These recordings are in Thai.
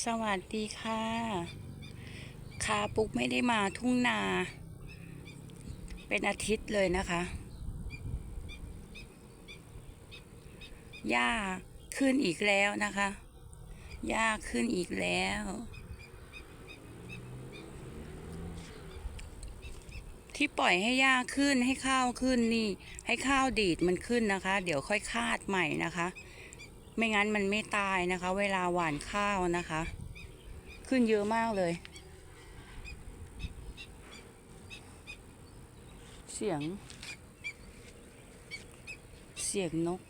สวัสดีค่ะคาปุ๊กไม่ได้มาทุ่งนา เป็นอาทิตย์เลยนะคะ หญ้าขึ้นอีกแล้วนะคะ หญ้าขึ้นอีกแล้ว ที่ปล่อยให้หญ้าขึ้นให้ข้าวขึ้นนี่ ให้ข้าวดีดมันขึ้นนะคะ เดี๋ยวค่อยคาดใหม่นะคะ ไม่งั้นมันไม่ตายนะคะ เวลาหว่านข้าวนะคะ ขึ้นเยอะมากเลย เสียง เสียงนก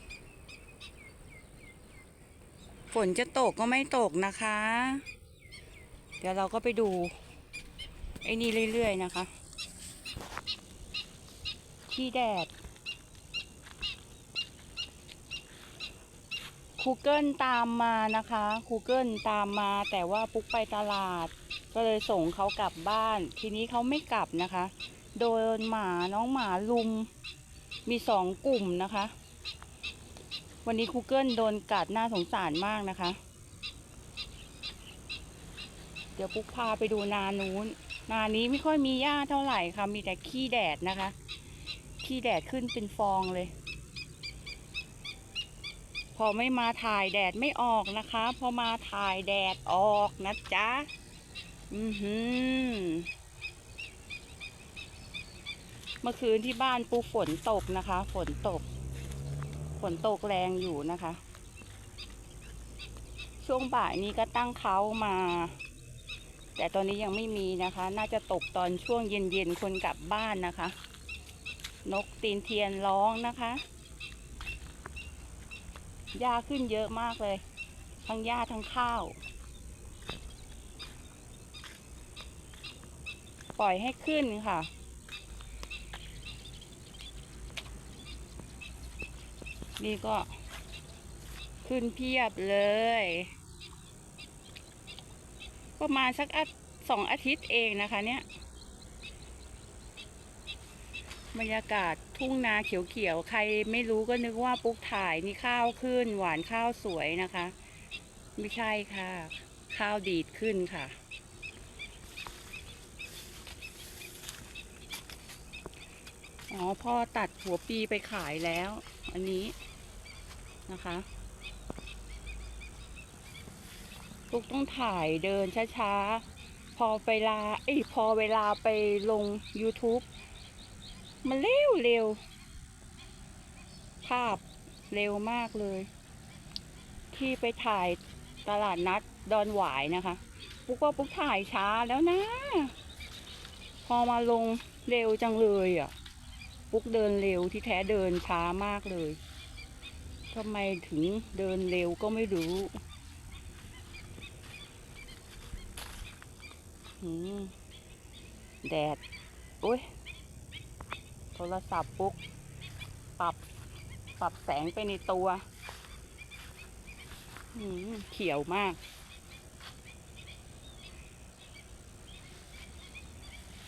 ฝนจะตกก็ไม่ตกนะคะ เดี๋ยวเราก็ไปดู ไอ้นี่เรื่อยๆนะคะ ที่แดด ครูเกิลตามมานะคะครูเกิลตามมา แต่ว่าปุ๊กไปตลาด ก็เลยส่งเขากลับบ้าน ทีนี้เขาไม่กลับนะคะ โดนหมาน้องหมาลุม มีสองกลุ่มนะคะ วันนี้ครูเกิลโดนกัดน่าสงสารมากนะคะ เดี๋ยวปุ๊กพาไปดูนานู้น นานี้ไม่ค่อยมีหญ้าเท่าไหร่ค่ะ มีแต่ขี้แดดนะคะ ขี้แดดขึ้นเป็นฟองเลย อไม่มาถ่ายแดดไม่ออกนะคะ พอมาถ่ายแดดออกนะจ๊ะ อือหือเมื่อคืนที่บ้านปูฝนตกนะคะ ฝนตก ฝนตกแรงอยู่นะคะ ช่วงบ่ายนี้ก็ตั้งเขามา แต่ตอนนี้ยังไม่มีนะคะ น่าจะตกตอนช่วงเย็นๆคนกลับบ้านนะคะ นกตีนเทียนร้องนะคะ หญ้าขึ้นเยอะมากเลย ทั้งหญ้าทั้งข้าว ปล่อยให้ขึ้นค่ะ นี่ก็ขึ้นเพียบเลย ประมาณสักอาสองอาทิตย์เองนะคะเนี่ย บรรยากาศ ทุ่งนาเขียวๆ ใครไม่รู้ก็นึกว่าปุ๊กถ่ายนี่ข้าวขึ้น หวานข้าวสวยนะคะ ไม่ใช่ค่ะ ข้าวดีดขึ้นค่ะ อ๋อพ่อตัดหัวปีไปขายแล้ว อันนี้นะคะปุ๊กต้องถ่ายเดินช้าๆ พอเวลาเอ้พอเวลาไปลง YouTube มันเร็วเร็วภาพเร็วมากเลย ที่ไปถ่ายตลาดนัดดอนหวายนะคะ ปุ๊กว่าปุ๊กถ่ายช้าแล้วนะ พอมาลงเร็วจังเลยอะ ปุ๊กเดินเร็วที่แท้เดินช้ามากเลยทำไมถึงเดินเร็วก็ไม่รู้แดด โอ้ย รศัพท์ปุ๊กปรับปรับแสงไปในตัวหืมเขียวมาก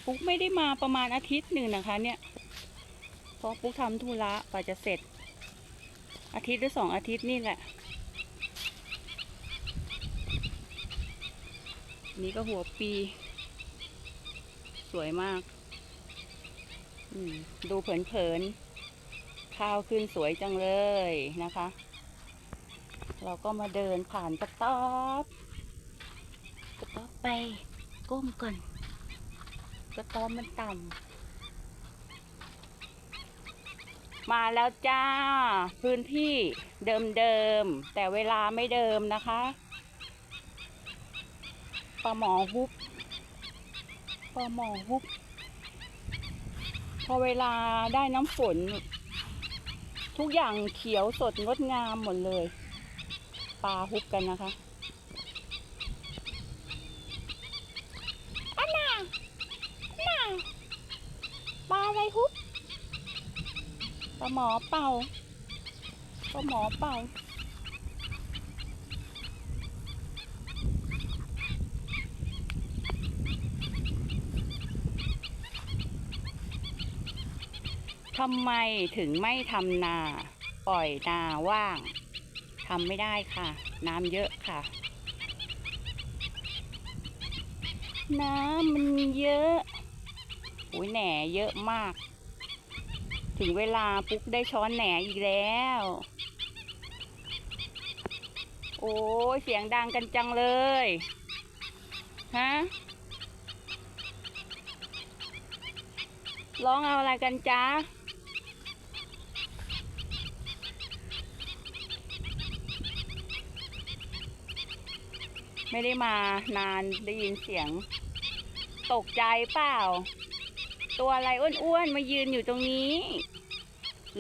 ปุ๊กไม่ได้มาประมาณอาทิตย์หนึ่งนะคะ เนี่ย เพราะปุ๊กทำธุระกว่าจะเสร็จ อาทิตย์หรือสองอาทิตย์นี่แหละ นี่ก็หัวปี สวยมาก ดูเผินๆ ข้าวขึ้นสวยจังเลยนะคะ เราก็มาเดินผ่านกระต๊อบกระต๊อบไปก้มก่อนกระต๊อบมันต่ำมาแล้วจ้า พื้นที่เดิมๆ แต่เวลาไม่เดิมนะคะปลาหมอฮุบปลาหมอฮุบ พอเวลาได้น้ำฝน ทุกอย่างเขียวสดงดงามหมดเลย ปลาฮุบกันนะคะอันน่ะอันน่ะปลาอะไรฮุบปลาหมอเป่าปลาหมอเป่า ทำไมถึงไม่ทำนา ปล่อยนาว่างทำไม่ได้ค่ะ น้ำเยอะค่ะ น้ำมันเยอะโอ้ยแหน่เยอะมาก ถึงเวลาปุ๊กได้ช้อนแหน่อีกแล้ว โอ้ยเสียงดังกันจังเลย ฮะ ร้องเอาอะไรกันจ๊ะไม่ได้มานานได้ยินเสียง ตกใจเปล่า ตัวอะไรอ้วนๆมายืนอยู่ตรงนี้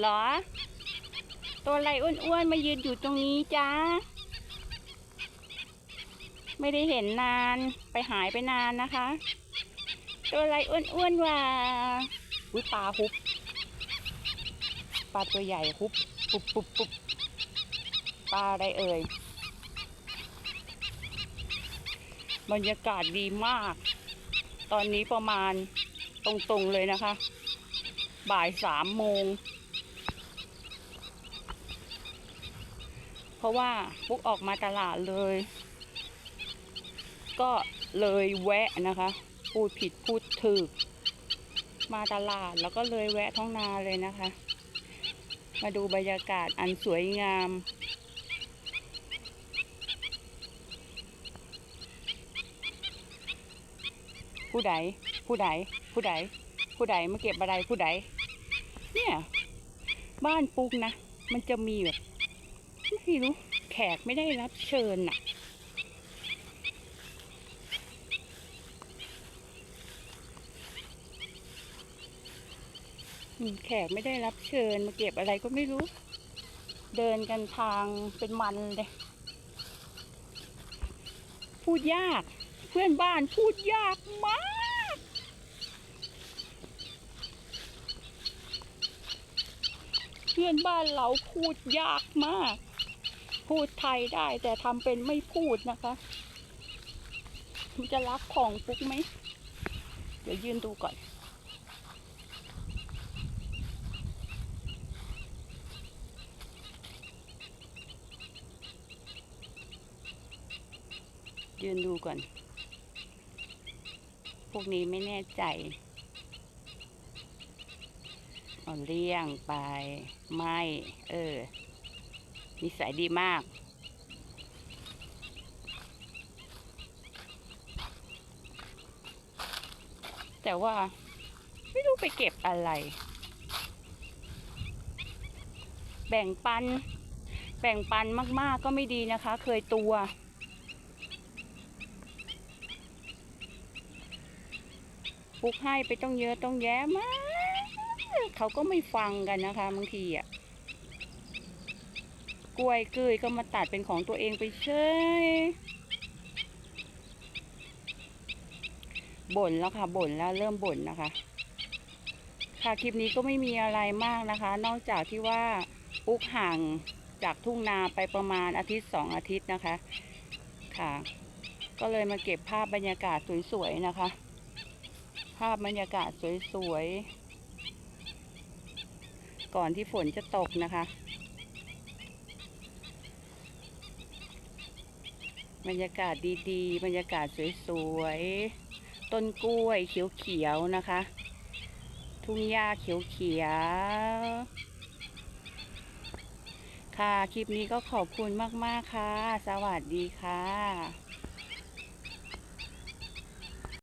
หรอ ตัวอะไรอ้วนๆมายืนอยู่ตรงนี้จ้าไม่ได้เห็นนานไปหายไปนานนะคะ ตัวอะไรอ้วนๆว่ะ อุ้ยปลาฮุบปลาตัวใหญ่ฮุบปุบปุบปุบปลาอะไรเอ่ยบรรยากาศดีมาก ตอนนี้ประมาณตรงๆเลยนะคะ บ่ายสามโมง เพราะว่าปุ๊กออกมาตลาดเลย ก็เลยแวะนะคะ พูดผิดพูดถูก มาตลาดแล้วก็เลยแวะท้องนาเลยนะคะ มาดูบรรยากาศอันสวยงาม ผู้ใดผู้ใดผู้ใดผู้ใดมาเก็บอะไรผู้ใดเนี่ย บ้านปุ๊กนะ มันจะมีแบบไม่รู้แขกไม่ได้รับเชิญน่ะ แขกไม่ได้รับเชิญมาเก็บอะไรก็ไม่รู้ เดินกันทางเป็นมันเลย พูดยาก เพื่อนบ้านพูดยากมากเพื่อนบ้านเราพูดยากมาก พูดไทยได้แต่ทำเป็นไม่พูดนะคะมันจะรับของปุ๊กไหม เดี๋ยวยืนดูก่อน ยืนดูก่อน พวกนี้ไม่แน่ใจเอาเลี่ยงไป ไม่ เออ นิสัยดีมาก แต่ว่าไม่รู้ไปเก็บอะไร แบ่งปัน แบ่งปันมาก ๆ ก็ไม่ดีนะคะ เคยตัว ปลูกให้ไปต้องเยอะต้องแยะมากเขาก็ไม่ฟังกันนะคะบางทีอะกล้วยเกยก็มาตัดเป็นของตัวเองไปเชยบ่นแล้วค่ะบ่นแล้วเริ่มบ่นนะคะ ค่ะคลิปนี้ก็ไม่มีอะไรมากนะคะ นอกจากที่ว่าปุ๊กห่างจากทุ่งนาไปประมาณอาทิตย์สองอาทิตย์นะคะ ค่ะ ก็เลยมาเก็บภาพบรรยากาศสวยๆนะคะ ภาพบรรยากาศสวยๆ ก่อนที่ฝนจะตกนะคะ บรรยากาศดีๆ บรรยากาศสวยๆ ต้นกล้วยเขียวๆ นะคะ ทุ่งหญ้าเขียวๆ ค่ะ คลิปนี้ก็ขอบคุณมากๆ ค่ะ สวัสดีค่ะ